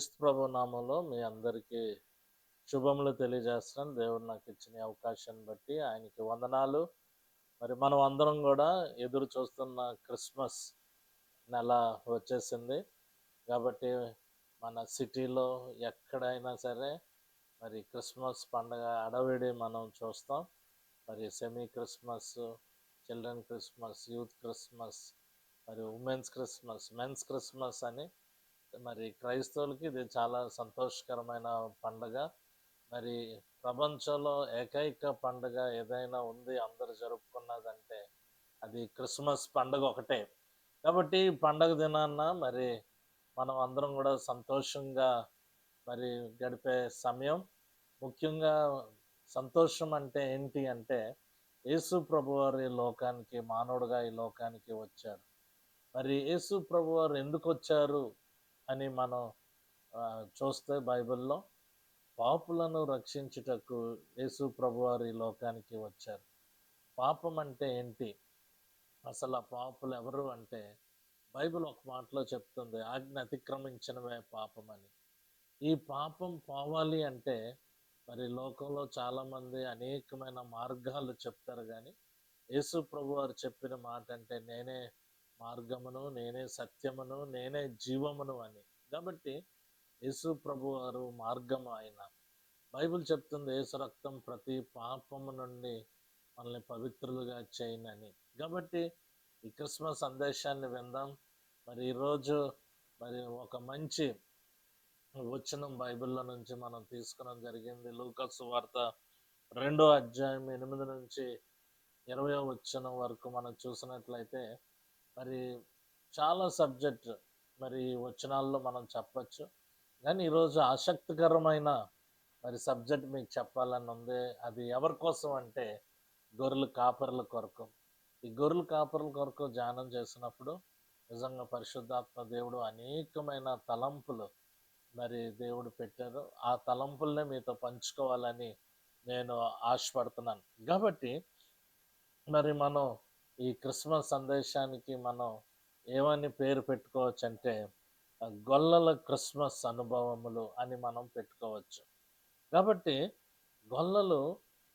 క్రీస్తు ప్రభు నామంలో మీ అందరికీ శుభములు తెలియజేస్తున్నాను దేవుడు నాకు ఇచ్చిన అవకాశాన్ని బట్టి ఆయనకి వందనాలు. మరి మనం అందరం కూడా ఎదురు చూస్తున్న క్రిస్మస్ నెల వచ్చేసింది. కాబట్టి మన సిటీలో ఎక్కడైనా సరే మరి క్రిస్మస్ పండగ అడవిడి మనం చూస్తాం. మరి semi Christmas children Christmas youth Christmas మరి ఉమెన్స్ క్రిస్మస్ మెన్స్ క్రిస్మస్ అని మరి క్రైస్తవులకి ఇది చాలా సంతోషకరమైన పండగ. మరి ప్రపంచంలో ఏకైక పండగ ఏదైనా ఉంది అందరు జరుపుకున్నదంటే అది క్రిస్మస్ పండగ ఒకటే. కాబట్టి పండగ దినాన్న మరి మనం అందరం కూడా సంతోషంగా మరి గడిపే సమయం. ముఖ్యంగా సంతోషం అంటే ఏంటి అంటే యేసు ప్రభువారు ఈ లోకానికి మానవుడుగా ఈ లోకానికి వచ్చారు. మరి యేసు ప్రభువారు ఎందుకు వచ్చారు? అని మనం చూస్తే బైబిల్లో పాపులను రక్షించుటకు యేసు ప్రభువారు ఈ లోకానికి వచ్చారు. పాపం అంటే ఏంటి? అసలు ఆ పాపులు ఎవరు అంటే బైబిల్ ఒక మాటలో చెప్తుంది ఆజ్ఞ అతిక్రమించినవే పాపం అని ఈ పాపం పోవాలి అంటే మరి లోకంలో చాలామంది అనేకమైన మార్గాలు చెప్తారు కానీ యేసు ప్రభు వారు చెప్పిన మాట అంటే నేనే మార్గమును నేనే సత్యమును నేనే జీవమును అని. కాబట్టి యేసు ప్రభు వారు మార్గము ఆయన. బైబిల్ చెప్తుంది యేసు రక్తం ప్రతి పాపము నుండి మనల్ని పవిత్రులుగా చేయనని. కాబట్టి ఈ క్రిస్మస్ సందేశాన్ని విందాం. మరి ఈరోజు మరి ఒక మంచి వచనం బైబిల్లో నుంచి మనం తీసుకోవడం జరిగింది. లూకస్ వార్త రెండో అధ్యాయం ఎనిమిది నుంచి ఇరవై వచనం వరకు మనం చూసినట్లయితే మరి చాలా సబ్జెక్ట్ మరి వచనాల్లో మనం చెప్పచ్చు. కానీ ఈరోజు ఆసక్తికరమైన మరి సబ్జెక్ట్ మీకు చెప్పాలని ఉంది. అది ఎవరి కోసం అంటే గొర్రెల కాపర్ల కొరకు. ఈ గొర్రెల కాపర్ల కొరకు ధ్యానం చేసినప్పుడు నిజంగా పరిశుద్ధాత్మ దేవుడు అనేకమైన తలంపులు మరి దేవుడు పెట్టారు. ఆ తలంపుల్నే మీతో పంచుకోవాలని నేను ఆశపడుతున్నాను. కాబట్టి మరి మనం ఈ క్రిస్మస్ సందేశానికి మనం ఏమని పేరు పెట్టుకోవచ్చు అంటే గొల్లల క్రిస్మస్ అనుభవములు అని మనం పెట్టుకోవచ్చు. కాబట్టి గొల్లలు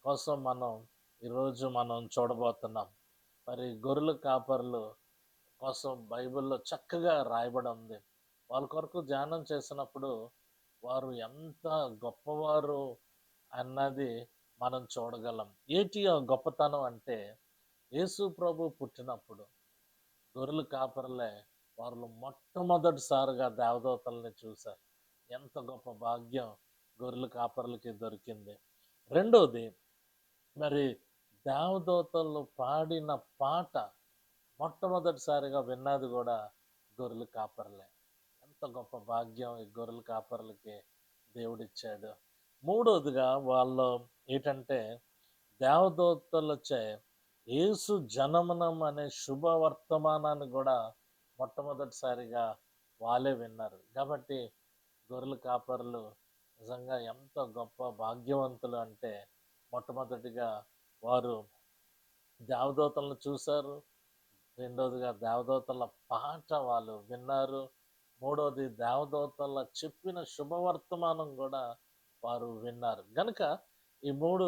కోసం మనం ఈరోజు మనం చూడబోతున్నాం. మరి గొర్రెల కాపర్లు కోసం బైబిల్లో చక్కగా రాయబడి ఉంది. వాళ్ళ కొరకు ధ్యానం చేసినప్పుడు వారు ఎంత గొప్పవారు అన్నది మనం చూడగలం. ఏటి గొప్పతనం అంటే యేసు ప్రభు పుట్టినప్పుడు గొర్రెలు కాపరలే వాళ్ళు మొట్టమొదటిసారిగా దేవదూతల్ని చూశారు. ఎంత గొప్ప భాగ్యం గొర్రెలు కాపరలకి దొరికింది. రెండోది మరి దేవదూతలు పాడిన పాట మొట్టమొదటిసారిగా విన్నది కూడా గొర్రెలు కాపరలే. ఎంత గొప్ప భాగ్యం ఈ గొర్రెల కాపర్లకి దేవుడిచ్చాడు. మూడోదిగా వాళ్ళు ఏంటంటే దేవదూతలచే యేసు జనమనం అనే శుభవర్తమానాన్ని కూడా మొట్టమొదటిసారిగా వాళ్ళే విన్నారు. కాబట్టి గొర్రెల కాపర్లు నిజంగా ఎంత గొప్ప భాగ్యవంతులు అంటే మొట్టమొదటిగా వారు దేవదూతలను చూశారు. రెండోదిగా దేవదూతల పాట వాళ్ళు విన్నారు. మూడోది దేవదూతల చెప్పిన శుభవర్తమానం కూడా వారు విన్నారు. గనుక ఈ మూడు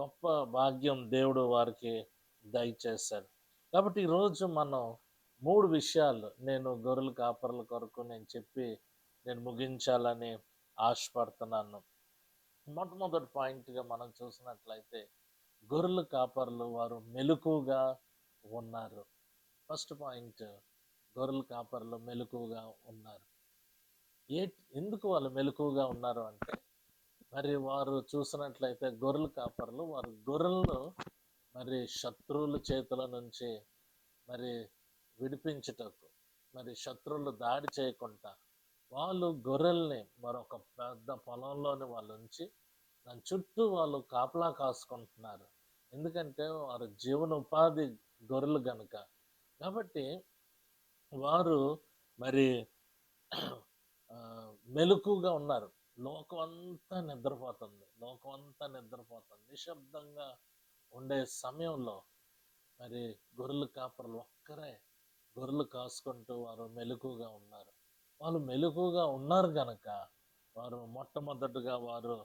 గొప్ప భాగ్యం దేవుడు వారికి దయచేశాడు కాబట్టి ఈరోజు మనం మూడు విషయాలు నేను గొర్రెల కాపర్ల కొరకు నేను చెప్పి నేను ముగించాలని ఆశపడుతున్నాను. మొట్టమొదటి పాయింట్గా మనం చూసినట్లయితే గొర్రెల కాపర్లు వారు మెలకుగా ఉన్నారు. ఫస్ట్ పాయింట్ గొర్రెల కాపర్లు మెలకుగా ఉన్నారు. ఏ ఎందుకు వాళ్ళు మెలకుగా ఉన్నారు అంటే మరి వారు చూసినట్లయితే గొర్రెలు కాపర్లు. వారు గొర్రెలను మరి శత్రువుల చేతుల నుంచి మరి విడిపించుటకు మరి శత్రువులు దాడి చేయకుండా వాళ్ళు గొర్రెల్ని మరొక పెద్ద పొలంలోని వాళ్ళు ఉంచి దాని చుట్టూ వాళ్ళు కాపలా కాసుకుంటున్నారు. ఎందుకంటే వారు జీవనోపాధి గొర్రెలు గనుక. కాబట్టి వారు మరి మెలకుగా ఉన్నారు. లోకం అంతా నిద్రపోతుంది. లోకం అంతా నిద్రపోతుంది. నిశ్శబ్దంగా ఉండే సమయంలో మరి గొర్రెలు కాపరులు ఒక్కరే గొర్రెలు కాసుకుంటూ వారు మెలకుగా ఉన్నారు. వాళ్ళు మెలకుగా ఉన్నారు కనుక వారు మొట్టమొదటిగా వారు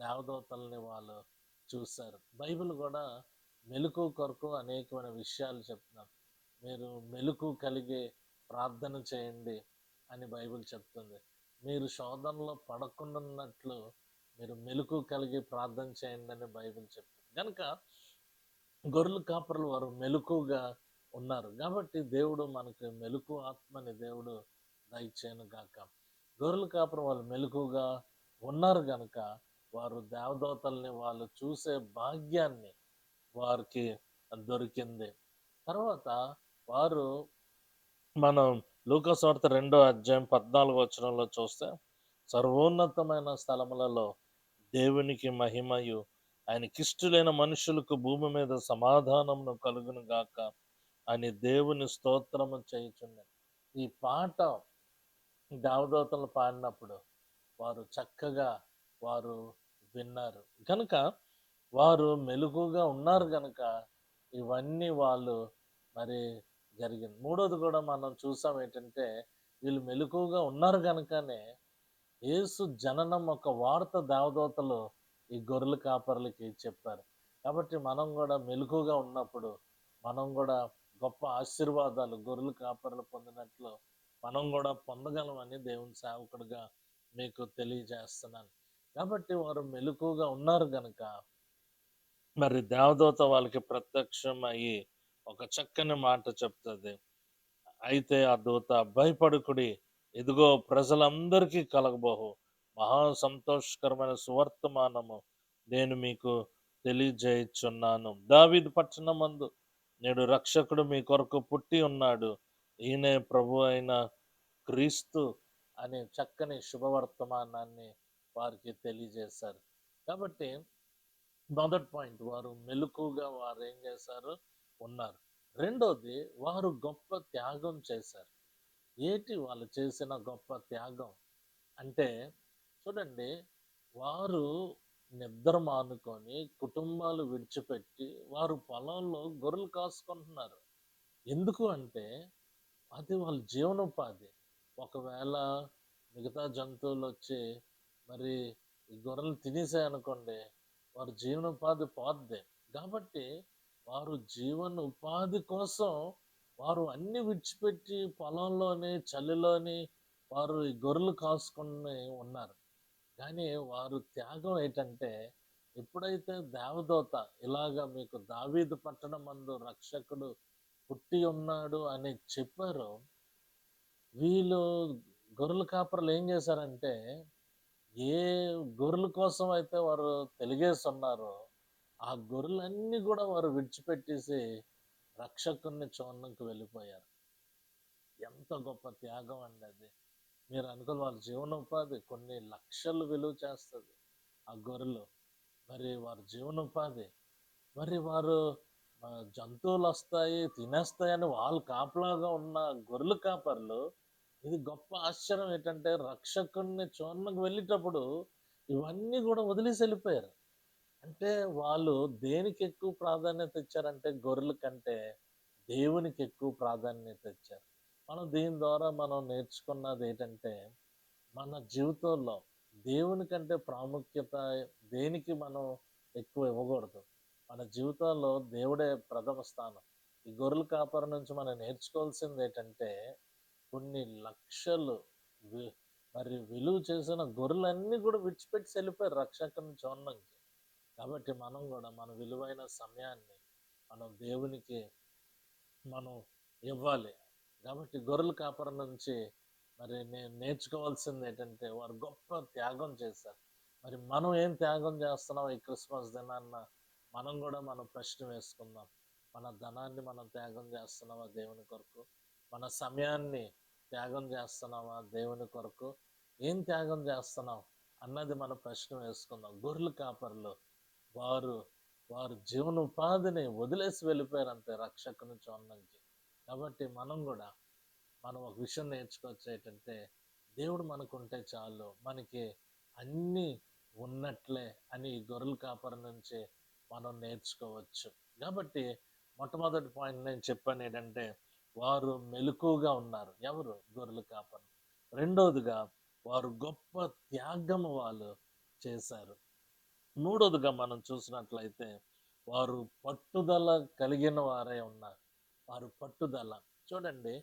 దేవదూతల్ని వాళ్ళు చూశారు. బైబిల్ కూడా మెలకు కొరకు అనేకమైన విషయాలు చెప్తున్నారు. మీరు మెలకు కలిగి ప్రార్థన చేయండి అని బైబిల్ చెప్తుంది. మీరు శోధనలో పడకుండాన్నట్లు మీరు మెలకు కలిగి ప్రార్థన చేయండి అని బైబిల్ చెప్తుంది. కనుక గొర్రెలు కాపరులు వారు మెలకుగా ఉన్నారు. కాబట్టి దేవుడు మనకి మెలకు ఆత్మని దేవుడు దయచేయను గాక. గొర్రెలు కాపురం వాళ్ళు మెలకుగా ఉన్నారు కనుక వారు దేవదూతల్ని వాళ్ళు చూసే భాగ్యాన్ని వారికి దొరికింది. తర్వాత వారు మనం లూకస్వార్త రెండో అధ్యాయం పద్నాలుగు వచనంలో చూస్తే సర్వోన్నతమైన స్థలములలో దేవునికి మహిమయు. ఆయనకిష్టులైన మనుషులకు భూమి మీద సమాధానమును కలుగును గాక అని దేవుని స్తోత్రము చేయుచుండెను. ఈ పాట దేవదూతలు పాడినప్పుడు వారు చక్కగా వారు విన్నారు. కనుక వారు మెలుగుగా ఉన్నారు కనుక ఇవన్నీ వాళ్ళు మరి జరిగింది. మూడోది కూడా మనం చూసాం ఏంటంటే వీళ్ళు మెలకువగా ఉన్నారు కనుకనే యేసు జననం ఒక వార్త దేవదూతలు ఈ గొర్రెల కాపర్లకి చెప్పారు. కాబట్టి మనం కూడా మెలకుగా ఉన్నప్పుడు మనం కూడా గొప్ప ఆశీర్వాదాలు గొర్రెల కాపర్లు పొందినట్లు మనం కూడా పొందగలమని దేవుని సేవకుడిగా మీకు తెలియజేస్తున్నాను. కాబట్టి వారు మెలకుగా ఉన్నారు కనుక మరి దేవదూత వాళ్ళకి ప్రత్యక్షం అయ్యి ఒక చక్కని మాట చెప్తుంది. అయితే ఆ దూత భయపడుకుడి. ఇదిగో ప్రజలందరికీ కలగబోహు. మహా సంతోషకరమైన సువర్తమానము నేను మీకు తెలియజేయుచున్నాను. దావీదు పట్టణమందు నేడు రక్షకుడు మీ కొరకు పుట్టి ఉన్నాడు. ఈయనే ప్రభు అయిన క్రీస్తు అనే చక్కని శుభవర్తమానాన్ని వారికి తెలియజేశారు. కాబట్టి మొదటి పాయింట్ వారు మెలకుగా వారు ఏం చేశారు? ఉన్నారు. రెండోది వారు గొప్ప త్యాగం చేశారు. ఏటి వాళ్ళు చేసిన గొప్ప త్యాగం? అంటే చూడండి వారు నిద్ర మానుకొని కుటుంబాలు విడిచిపెట్టి వారు పొలంలో గొర్రెలు కాసుకుంటున్నారు. ఎందుకు అంటే అది వాళ్ళ జీవనోపాధి. ఒకవేళ మిగతా జంతువులు వచ్చి మరి ఈ గొర్రెలు తినేసాయనుకోండి వారి జీవనోపాధి పోద్ది. కాబట్టి వారు జీవన ఉపాధి కోసం వారు అన్ని విడిచిపెట్టి పొలంలోని చలిలోని వారు ఈ గొర్రెలు కాసుకొని ఉన్నారు. కానీ వారు త్యాగం ఏంటంటే ఎప్పుడైతే దేవదూత ఇలాగా మీకు దావీదు పట్టణం మందు రక్షకుడు పుట్టి ఉన్నాడు అని చెప్పారో వీళ్ళు గొర్రెల కాపరలు ఏం చేశారంటే ఏ గొర్రెల కోసం అయితే వారు తెలిగేస్తున్నారో ఆ గొర్రెలన్నీ కూడా వారు విడిచిపెట్టేసి రక్షకుని చూడడానికి వెళ్ళిపోయారు. ఎంత గొప్ప త్యాగం అండి అది. మీరు అనుకున్న వాళ్ళ జీవనోపాధి కొన్ని లక్షలు విలువ చేస్తుంది ఆ గొర్రెలు. మరి వారి జీవనోపాధి మరి వారు జంతువులు వస్తాయి తినేస్తాయని వాళ్ళు కాపలాగా ఉన్న గొర్రెలు కాపర్లు ఇది గొప్ప ఆశ్చర్యం ఏంటంటే రక్షకుని చూడడానికి వెళ్ళేటప్పుడు ఇవన్నీ కూడా వదిలేసి వెళ్ళిపోయారు. అంటే వాళ్ళు దేనికి ఎక్కువ ప్రాధాన్యత ఇచ్చారంటే గొర్రెల కంటే దేవునికి ఎక్కువ ప్రాధాన్యత ఇచ్చారు. మనం దీని ద్వారా మనం నేర్చుకున్నది ఏంటంటే మన జీవితంలో దేవుని కంటే ప్రాముఖ్యత దేనికి మనం ఎక్కువ ఇవ్వకూడదు. మన జీవితంలో దేవుడే ప్రథమ స్థానం. ఈ గొర్రెల కాపరి నుంచి మనం నేర్చుకోవాల్సింది ఏంటంటే కొన్ని లక్షలు మరి విలువ చేసిన గొర్రెలన్నీ కూడా విడిచిపెట్టి వెళ్ళిపోయారు రక్షకుని చూడడానికి కాబట్టి మనం కూడా మన విలువైన సమయాన్ని మనం దేవునికి మనం ఇవ్వాలి. కాబట్టి గొర్రెల కాపర నుంచి మరి నేను నేర్చుకోవాల్సింది ఏంటంటే వారు గొప్ప త్యాగం చేశారు. మరి మనం ఏం త్యాగం చేస్తున్నాం ఈ క్రిస్మస్ దినాన్న? మనం కూడా మనం ప్రశ్న వేసుకుందాం. మన ధనాన్ని మనం త్యాగం చేస్తున్నామా దేవుని కొరకు? మన సమయాన్ని త్యాగం చేస్తున్నామా దేవుని కొరకు? ఏం త్యాగం చేస్తున్నాం అన్నది మనం ప్రశ్న వేసుకుందాం. గొర్రెల కాపర్లు వారు వారు జీవనోపాధిని వదిలేసి వెళ్ళిపోయారు అంతే రక్షకుని చూడడానికి కాబట్టి మనం కూడా మనం ఒక విషయం నేర్చుకోవచ్చు ఏంటంటే దేవుడు మనకుంటే చాలు. మనకి అన్నీ ఉన్నట్లే అని ఈ గొర్రెల కాపరి నుంచి మనం నేర్చుకోవచ్చు. కాబట్టి మొట్టమొదటి పాయింట్ నేను చెప్పాను ఏంటంటే వారు మెలకుగా ఉన్నారు. ఎవరు? గొర్రెల కాపరి. రెండవదిగా వారు గొప్ప త్యాగము వాళ్ళు చేశారు. మూడోదిగా మనం చూసినట్లయితే వారు పట్టుదల కలిగిన వారే ఉన్నారు. వారు పట్టుదల. చూడండి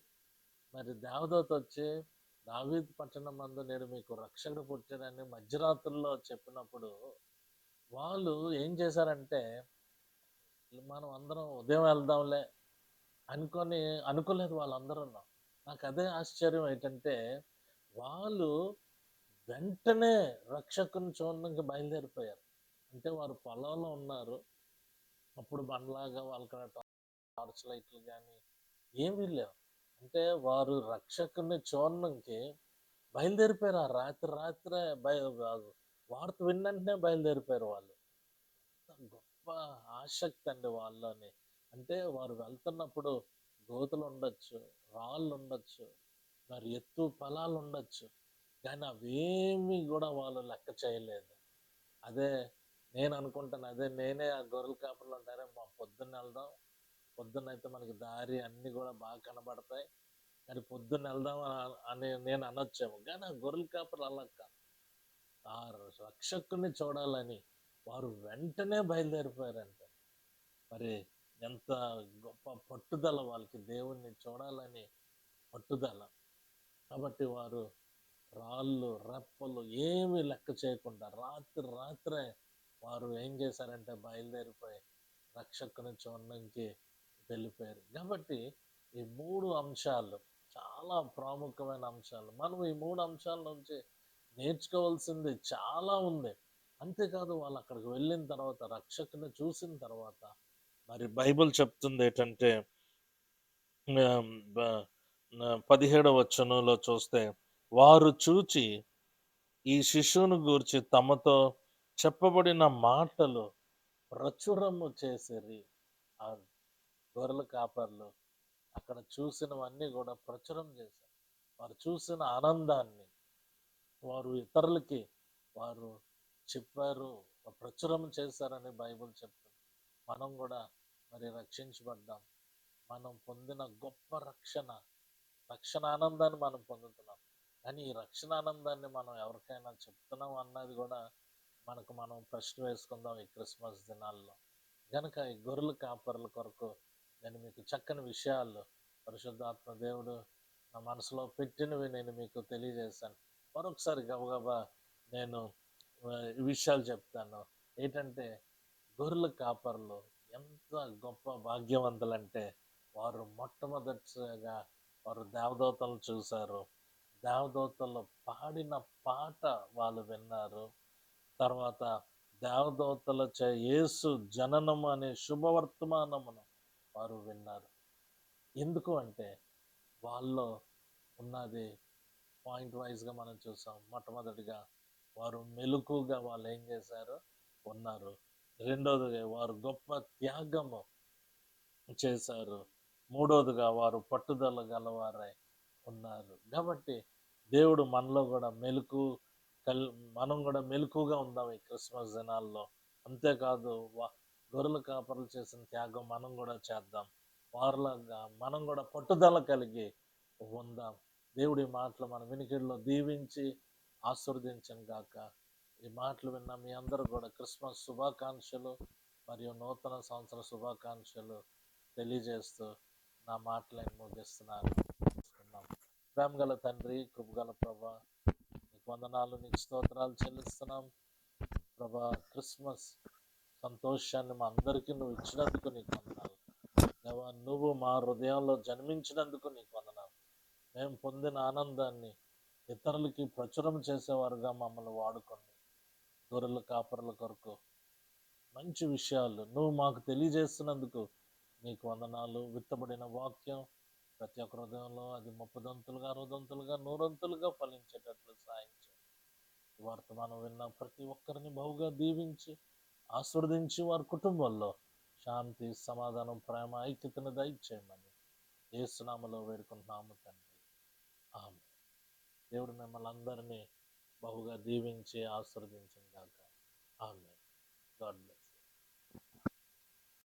మరి దేవదూత వచ్చి దావీద్ పట్టణం మందు నేను మీకు రక్షకుడు పుట్టాడని మధ్యరాత్రుల్లో చెప్పినప్పుడు వాళ్ళు ఏం చేశారంటే మనం అందరం ఉదయం వెళ్దాంలే అనుకొని అనుకోలేదు వాళ్ళందరూ. నాకు అదే ఆశ్చర్యం ఏంటంటే వాళ్ళు వెంటనే రక్షకుని చూడడానికి బయలుదేరిపోయారు. అంటే వారు పొలంలో ఉన్నారు. అప్పుడు బండ్లాగా వాళ్ళకి టార్చ్ లైట్లు కానీ ఏమీ లేవు. అంటే వారు రక్షకుని చూడడానికి బయలుదేరిపోయారు. ఆ రాత్రి రాత్రే బయ వార్త విన్నంటనే బయలుదేరిపోయారు వాళ్ళు. గొప్ప ఆసక్తి అండి వాళ్ళని. అంటే వారు వెళ్తున్నప్పుడు గోతులు ఉండొచ్చు రాళ్ళు ఉండొచ్చు మరి ఎత్తు పొలాలు ఉండొచ్చు. కానీ అవేమి కూడా వాళ్ళు లెక్క చేయలేదు. అదే నేను అనుకుంటాను అదే నేనే ఆ గొర్రెల కాపర్లు ఉంటారే మా పొద్దున్న వెళ్దాం. పొద్దున్న అయితే మనకి దారి అన్ని కూడా బాగా కనబడతాయి. కానీ పొద్దున్న వెళ్దాం అని నేను అనొచ్చాము. కానీ ఆ గొర్రెల కాపర్లు అలా ఆ రక్షకుని చూడాలని వారు వెంటనే బయలుదేరిపోయారంట మరి ఎంత గొప్ప పట్టుదల వాళ్ళకి దేవుణ్ణి చూడాలని పట్టుదల. కాబట్టి వారు రాళ్ళు రెప్పలు ఏమి లెక్క చేయకుండా రాత్రి రాత్రే వారు ఏం చేశారంటే బయలుదేరిపోయి రక్షకుని చూడడానికి వెళ్ళిపోయారు. కాబట్టి ఈ మూడు అంశాలు చాలా ప్రాముఖ్యమైన అంశాలు. మనం ఈ మూడు అంశాల నుంచి నేర్చుకోవాల్సింది చాలా ఉంది. అంతేకాదు వాళ్ళు అక్కడికి వెళ్ళిన తర్వాత రక్షకుని చూసిన తర్వాత మరి బైబిల్ చెప్తుంది ఏంటంటే పదిహేడవ వచనంలో చూస్తే వారు చూచి ఈ శిశువును గూర్చి తమతో చెప్పబడిన మాటలు ప్రచురము చేసేది ఆ గొర్రెల కాపర్లు అక్కడ చూసినవన్నీ కూడా ప్రచురం చేశారు. వారు చూసిన ఆనందాన్ని వారు ఇతరులకి వారు చెప్పారు ప్రచురం చేశారని బైబుల్ చెప్తుంది. మనం కూడా మరి రక్షించబడ్డాం. మనం పొందిన గొప్ప రక్షణ రక్షణ ఆనందాన్ని మనం పొందుతున్నాం. కానీ ఈ రక్షణ ఆనందాన్ని మనం ఎవరికైనా చెప్తున్నాం అన్నది కూడా మనకు మనం ప్రశ్న వేసుకుందాం ఈ క్రిస్మస్ దినాల్లో. కనుక ఈ గొర్రెల కాపర్ల కొరకు నేను మీకు చక్కని విషయాలు పరిశుద్ధాత్మ దేవుడు నా మనసులో పెట్టినవి నేను మీకు తెలియజేశాను. మరొకసారి గబగబా నేను ఈ విషయాలు చెప్తాను. ఏంటంటే గొర్రెల కాపర్లు ఎంత గొప్ప భాగ్యవంతులంటే వారు మొట్టమొదటిగా వారు దేవదూతలను చూశారు. దేవదూతలు పాడిన పాట వాళ్ళు విన్నారు. తర్వాత దేవదూతల యేసు జననము అనే శుభవర్తమానమును వారు విన్నారు. ఎందుకు అంటే వాళ్ళు ఉన్నది పాయింట్ వైజ్గా మనం చూసాం. మొట్టమొదటిగా వారు మెలుకుగా వాళ్ళు ఏం చేశారు? ఉన్నారు. రెండోదిగా వారు గొప్ప త్యాగము చేశారు. మూడోదిగా వారు పట్టుదల గలవారై ఉన్నారు. కాబట్టి దేవుడు మనలో కూడా మెలకు కల్ మనం కూడా మెలకుగా ఉందాం ఈ క్రిస్మస్ దినాల్లో అంతేకాదు వా గొర్రెల కాపర్లు చేసిన త్యాగం మనం కూడా చేద్దాం. వారులాగా మనం కూడా పట్టుదల కలిగి ఉందాం. దేవుడి మాటలు మన వినికిడిలో దీవించి ఆశీర్వదించను గాక. ఈ మాటలు విన్న మీ అందరూ కూడా క్రిస్మస్ శుభాకాంక్షలు మరియు నూతన సంవత్సర శుభాకాంక్షలు తెలియజేస్తూ నా మాటలను ముగిస్తున్నాను. ప్రేమగల తండ్రి కృపగల ప్రభా నీకు వందనాలు నీకు స్తోత్రాలు చెల్లిస్తున్నాం. ప్రభా క్రిస్మస్ సంతోషాన్ని మా అందరికీ నువ్వు ఇచ్చినందుకు నీకు వందనాలు. దేవా నువ్వు మా హృదయంలో జన్మించినందుకు నీకు వందనాలు. మేము పొందిన ఆనందాన్ని ఇతరులకి ప్రచురం చేసేవారుగా మమ్మల్ని వాడుకోండి గొర్రెల కాపర్ల కొరకు మంచి విషయాలు నువ్వు మాకు తెలియజేస్తున్నందుకు నీకు వందనాలు. విత్తబడిన వాక్యం ప్రతి ఒక్క హృదయంలో అది ముప్పదంతులుగా అరవదంతులుగా నూరంతులుగా ఫలించేటట్లు సాయం వర్తమానం విన్న ప్రతి ఒక్కరిని బహుగా దీవించి ఆస్వాదించి వారి కుటుంబంలో శాంతి సమాధానం ప్రేమ ఐక్యతను దయచేయమని ఏసునామలో వేడుకుంటున్నాము తండ్రి. ఆమె దేవుడు మిమ్మల్ని అందరినీ బహుగా దీవించి ఆస్వాదించిందాక ఆమె గాడ్